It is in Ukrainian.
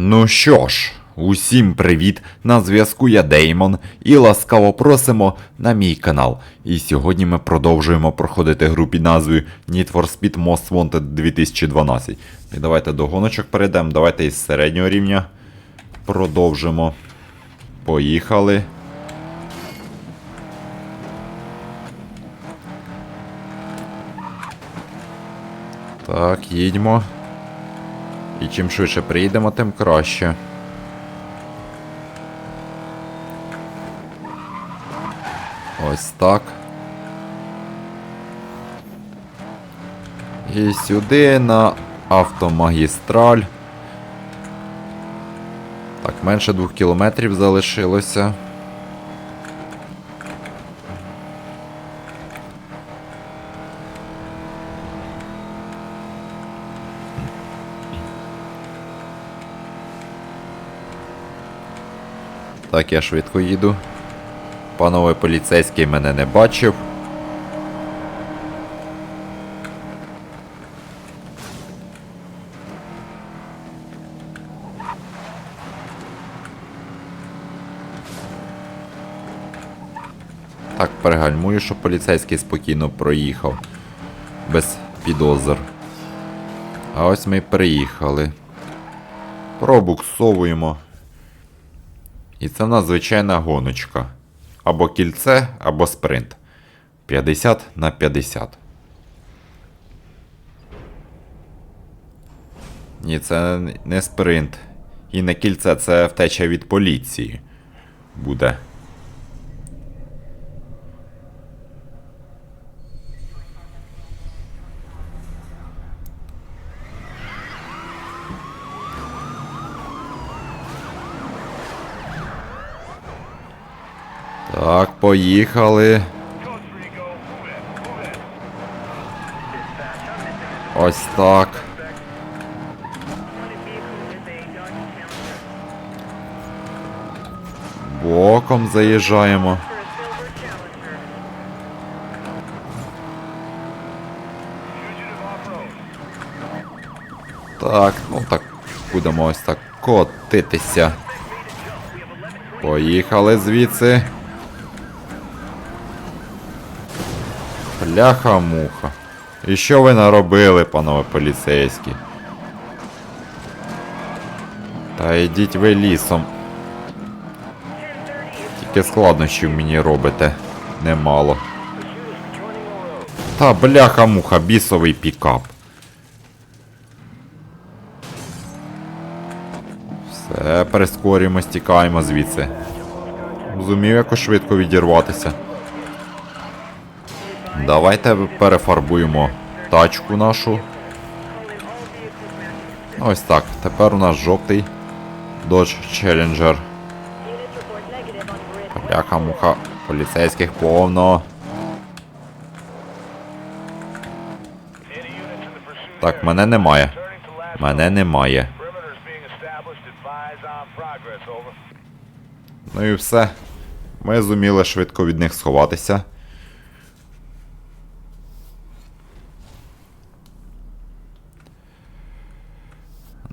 Ну що ж, усім привіт! На зв'язку я Деймон і ласкаво просимо на мій канал. І сьогодні ми продовжуємо проходити гру під назвою Need for Speed Most Wanted 2012. І давайте до гоночок перейдемо, давайте із середнього рівня продовжимо. Поїхали. Так, їдьмо. І чим швидше приїдемо, тим краще. Ось так. І сюди на автомагістраль. Так, менше двох кілометрів залишилося. Так, я швидко їду. Панове поліцейський мене не бачив. Так, перегальмую, щоб поліцейський спокійно проїхав. Без підозр. А ось ми приїхали. Пробуксовуємо. І це в нас звичайна гоночка. Або кільце, або спринт. 50 на 50. Ні, це не спринт. І не кільце, це втеча від поліції. Буде. Так, поїхали. Ось так. Боком заїжджаємо. Так, ну так, будемо ось так котитися. Поїхали звідси. Бляха-муха. І що ви наробили, панове поліцейські? Та йдіть ви лісом. Тільки складнощів мені робите. Немало. Та бляха-муха, бісовий пікап. Все, прискорюємо, стікаємо звідси. Зумів якось швидко відірватися. Давайте перефарбуємо тачку нашу. Ось так. Тепер у нас жовтий Dodge Challenger. Бляха муха поліцейських повно. Так, мене немає. Мене немає. Ну і все. Ми зуміли швидко від них сховатися.